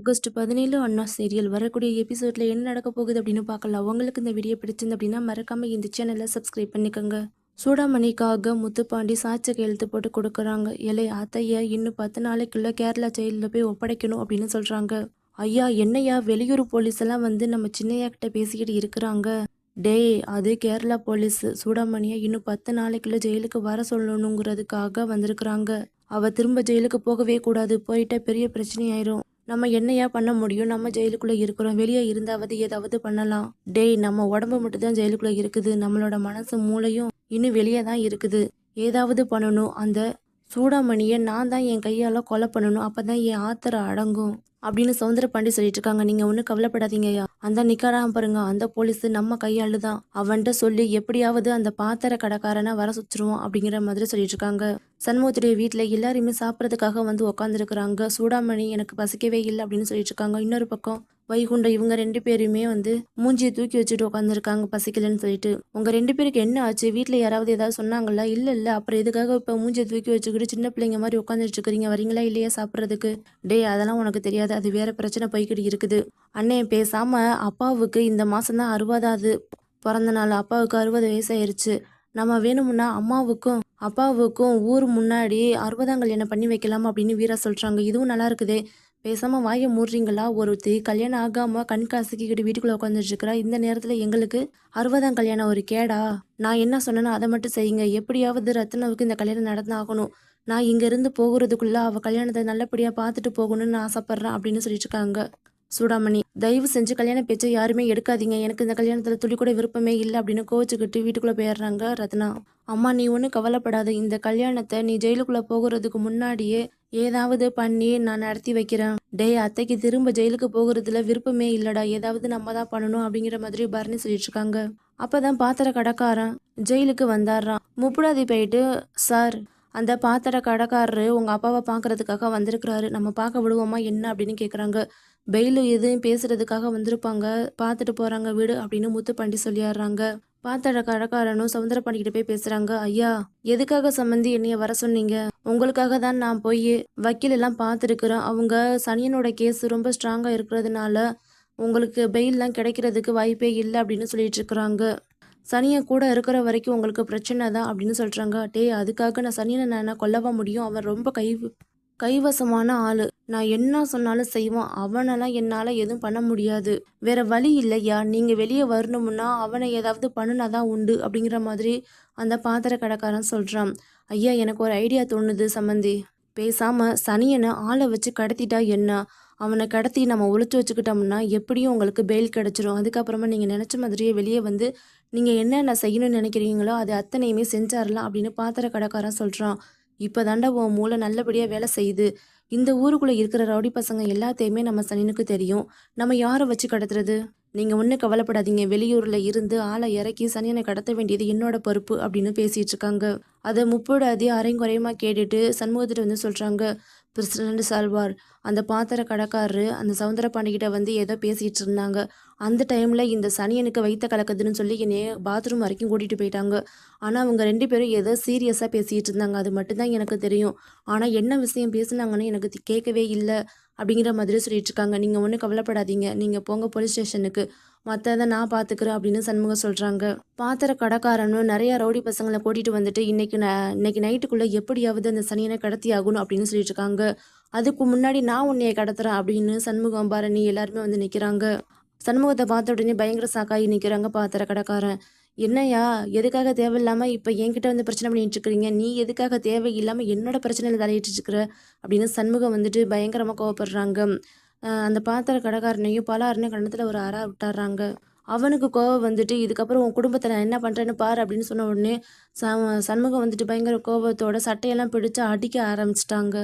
August பதினேழு அண்ணா serial வரக்கூடிய எபிசோடில் என்ன நடக்க போகுது அப்படின்னு பார்க்கலாம். உங்களுக்கு இந்த வீடியோ பிடிச்சிருந்து அப்படின்னா மறக்காமல் இந்த சேனலை சப்ஸ்கிரைப் பண்ணிக்கோங்க. சூடாமணிக்காக முத்துப்பாண்டி சாட்சி கையெழுத்து போட்டு கொடுக்குறாங்க. இலை அத்தையை இன்னும் பத்து நாளைக்குள்ளே கேரளா ஜெயிலில் போய் ஒப்படைக்கணும் அப்படின்னு சொல்கிறாங்க ஐயா என்னையா? வெளியூர் போலீஸ் எல்லாம் வந்து நம்ம சின்னையா கிட்ட பேசிக்கிட்டு இருக்கிறாங்க. டேய் அது கேரளா போலீஸ். சூடாமணியை இன்னும் பத்து நாளைக்குள்ள ஜெயிலுக்கு வர சொல்லணுங்கிறதுக்காக வந்திருக்கிறாங்க. அவ திரும்ப ஜெயிலுக்கு போகவே கூடாது. போயிட்டா பெரிய பிரச்சனையாயிரும். நம்ம என்னையா பண்ண முடியும்? நம்ம ஜெயிலுக்குள்ளே இருக்கிறோம். வெளியே இருந்தாவது ஏதாவது பண்ணலாம். டேய் நம்ம உடம்பு மட்டும் தான் இருக்குது. நம்மளோட மனசு மூளையும் இன்னும் வெளியே தான் இருக்குது. ஏதாவது பண்ணணும். அந்த சூடாமணியை நான் தான் என் கையால் கொலை பண்ணணும். அப்போ தான் என் ஆத்திரம் அடங்கும். அப்படின்னு சவுந்தர பாண்டி சொல்லிட்டு இருக்காங்க நீங்கள் ஒன்றும் கவலைப்படாதீங்கய்யா. அந்த நிக்காராம் பாருங்க. அந்த போலீஸ் நம்ம கையாளு தான். அவன்கிட்ட சொல்லி எப்படியாவது அந்த பாத்திர கடைக்காரனை வர சுச்சிருவோம் அப்படிங்கிற மாதிரி சொல்லிட்டு இருக்காங்க சண்முகத்துடைய வீட்டில் எல்லாருமே சாப்பிட்றதுக்காக வந்து உட்காந்துருக்குறாங்க சூடாமணி எனக்கு பசிக்கவே இல்லை அப்படின்னு சொல்லிட்டு இருக்காங்க இன்னொரு பக்கம் வைகுண்டம் இவங்க ரெண்டு பேருமே வந்து மூஞ்சியை தூக்கி வச்சுட்டு உட்காந்துருக்காங்க பசிக்கலன்னு சொல்லிட்டு. உங்க ரெண்டு பேருக்கு என்ன ஆச்சு? வீட்டில் யாராவது ஏதாவது சொன்னாங்களா? இல்ல இல்ல. அப்புறம் எதுக்காக இப்போ மூஞ்சியை தூக்கி வச்சுக்கிட்டு சின்ன பிள்ளைங்க மாதிரி உட்காந்துட்டு இருக்கிறீங்க வரீங்களா இல்லையா சாப்பிட்றதுக்கு? டேய் அதெல்லாம் உனக்கு தெரியாது. அது வேற பிரச்சனை போய்கிட்டு இருக்குது. அண்ணே பேசாம அப்பாவுக்கு இந்த மாசம் தான் அறுபதாவது பிறந்த நாள். அப்பாவுக்கு அறுபது வயசாயிருச்சு நம்ம வேணும்னா அம்மாவுக்கும் அப்பாவுக்கும் ஊர் முன்னாடி அறுபதாம் கல்யாணம் பண்ணி வைக்கலாம் அப்படின்னு வீரா சொல்றாங்க. இதுவும் நல்லா இருக்குதே. பேசாமல் வாயை மூடுறீங்களா? ஒருத்தி கல்யாணம் ஆகாமல் கண் கசக்கிக்கிட்டு வீட்டுக்குள்ள உட்காந்துட்டு இந்த நேரத்தில் எங்களுக்கு அறுபதாம் கல்யாணம் ஒரு கேடா. நான் என்ன சொன்னேனோ அதை மட்டும் செய்யுங்க. எப்படியாவது ரத்னாவுக்கு இந்த கல்யாணம் நடந்தாகணும் நான் இங்கேருந்து போகிறதுக்குள்ளே போகிறதுக்குள்ள கல்யாணத்தை நல்லபடியாக பார்த்துட்டு போகணும்னு ஆசைப்பட்றேன் அப்படின்னு சொல்லிட்டு இருக்காங்க. சூடாமணி தயவு செஞ்சு கல்யாண பேச்சை யாருமே எடுக்காதீங்க. எனக்கு இந்த கல்யாணத்துல துளி கூட விருப்பமே இல்லை அப்படின்னு கோவச்சுக்கிட்டு வீட்டுக்குள்ள போயிடுறாங்க ரத்னா. அம்மா நீ ஒன்றும் கவலைப்படாத. இந்த கல்யாணத்தை நீ ஜெயிலுக்குள்ள போகிறதுக்கு முன்னாடியே ஏதாவது பண்ணி நான் நடத்தி வைக்கிறேன். டேய் அத்தைக்கு திரும்ப ஜெயிலுக்கு போகிறதுல விருப்பமே இல்லடா. ஏதாவது நம்ம தான் பண்ணணும் அப்படிங்கிற மாதிரி பரணி சொல்லிட்டு இருக்காங்க அப்பதான் பாத்திர கடைக்காரன் ஜெயிலுக்கு வந்தாடுறான் முப்புடாதி போயிட்டு சார் அந்த பாத்திர கடைக்காரரு உங்கள் அப்பாவை பார்க்கறதுக்காக வந்திருக்கிறாரு. நம்ம பார்க்க விடுவோமா? என்ன அப்படின்னு கேட்குறாங்க பெயில் எதுவும் பேசுறதுக்காக வந்திருப்பாங்க. பார்த்துட்டு போகிறாங்க வீடு அப்படின்னு முத்துப்பாண்டி சொல்லிடுறாங்க பாத்திர கடைக்காரனும் சவுந்தர போய் பேசுகிறாங்க ஐயா எதுக்காக சம்மந்தி என்னைய வர சொன்னீங்க? உங்களுக்காக தான் நான் போய் வக்கீல் எல்லாம் பார்த்துருக்குறேன். அவங்க சனியனோட கேஸ் ரொம்ப ஸ்ட்ராங்காக இருக்கிறதுனால உங்களுக்கு பெயில்லாம் கிடைக்கிறதுக்கு வாய்ப்பே இல்லை அப்படின்னு சொல்லிட்டு இருக்கிறாங்க. சனியை கூட இருக்கிற வரைக்கும் உங்களுக்கு பிரச்சனை தான் அப்படின்னு சொல்கிறாங்க டேய் அதுக்காக நான் சனியை நான் என்ன கொல்லவா முடியும்? அவன் ரொம்ப கை கைவசமான ஆள். நான் என்ன சொன்னாலும் செய்வான். அவனெல்லாம் என்னால் எதுவும் பண்ண முடியாது. வேற வழி இல்லையா? நீங்கள் வெளியே வரணும்னா அவனை ஏதாவது பண்ணுனாதான் உண்டு அப்படிங்கிற மாதிரி அந்த பாத்திர கடைக்காரன் சொல்கிறான் ஐயா எனக்கு ஒரு ஐடியா தோணுது சம்மந்தி பேசாமல் சனியனை ஆளை வச்சு கடத்திட்டா என்ன? அவனை கடத்தி நம்ம ஒழிச்சு வச்சுக்கிட்டோம்னா எப்படியும் உங்களுக்கு பெயில் கிடச்சிரும். அதுக்கப்புறமா நீங்கள் நினச்ச மாதிரியே வெளியே வந்து நீங்கள் என்னென்ன செய்யணும்னு நினைக்கிறீங்களோ அது அத்தனையுமே செஞ்சாரலாம் அப்படின்னு பாத்திர கடைக்காரன் சொல்கிறான் இப்போ தாண்டா உன் மூளை நல்லபடியாக வேலை செய்யுது. இந்த ஊருக்குள்ளே இருக்கிற ரவுடி பசங்க எல்லாத்தையுமே நம்ம சனினுக்கு தெரியும். நம்ம யாரை வச்சு கடத்துறது? நீங்கள் ஒன்றும் கவலைப்படாதீங்க. வெளியூரில் இருந்து ஆளை இறக்கி சனியனை கடத்த வேண்டியது என்னோட பொறுப்பு அப்படின்னு பேசிகிட்டு இருக்காங்க. அதை முப்போடு அதி அரைங்குறையமாக கேட்டுட்டு சண்முகத்திட்ட வந்து சொல்கிறாங்க பிரசிடண்ட் சால்வார். அந்த பாத்திர கடைக்காரரு அந்த சவுந்தர பாண்டிகிட்ட வந்து ஏதோ பேசிகிட்டு இருந்தாங்க. அந்த டைமில் இந்த சனியனுக்கு வைத்த கலக்குதுன்னு சொல்லி என்னைய பாத்ரூம் வரைக்கும் கூட்டிகிட்டு போயிட்டாங்க. ஆனால் அவங்க ரெண்டு பேரும் ஏதோ சீரியஸாக பேசிகிட்டு இருந்தாங்க. அது மட்டும்தான் எனக்கு தெரியும். ஆனால் என்ன விஷயம் பேசுனாங்கன்னு எனக்கு கேட்கவே இல்லை. அப்படிங்கிற மாதிரி சொல்லிட்டு இருக்காங்க. நீங்கள் ஒன்றும் கவலைப்படாதீங்க. நீங்கள் போங்க போலீஸ் ஸ்டேஷனுக்கு. மற்றதை நான் பார்த்துக்கிறேன் அப்படின்னு சண்முகம் சொல்கிறாங்க பாத்திர கடைக்காரனும் நிறைய ரவுடி பசங்களை கூட்டிகிட்டு வந்துட்டு இன்னைக்கு ந இன்னைக்கு நைட்டுக்குள்ளே எப்படியாவது அந்த சனியனை கடத்தி ஆகணும் அப்படின்னு சொல்லிட்டு இருக்காங்க. அதுக்கு முன்னாடி நான் உன்னைய கடத்துறேன் அப்படின்னு சண்முகம் பாரணி எல்லாருமே வந்து நிற்கிறாங்க சண்முகத்தை பார்த்த உடனே பயங்கர சாக்காகி நிற்கிறாங்க பாத்திர கடைக்காரன். என்னையா எதுக்காக தேவையில்லாமல் இப்போ என்கிட்ட வந்து பிரச்சனை பண்ணிட்டு இருக்கிறீங்க? நீ எதுக்காக தேவையில்லாமல் என்னோட பிரச்சனையில் தலையிட்டு இருக்கிற? அப்படின்னு சண்முகம் வந்துட்டு பயங்கரமாக கோவப்படுறாங்க. அந்த பாத்திர கடைக்காரனையும் பலாருன்னு கண்ணத்தில் ஒரு அறா விட்டுறாங்க அவனுக்கு கோவம் வந்துட்டு இதுக்கப்புறம் உன் குடும்பத்தை நான் என்ன பண்ணுறேன்னு பாரு அப்படின்னு சொன்ன உடனே ச சண்முகம் வந்துட்டு பயங்கர கோபத்தோட சட்டையெல்லாம் பிடிச்சு அடிக்க ஆரம்பிச்சிட்டாங்க.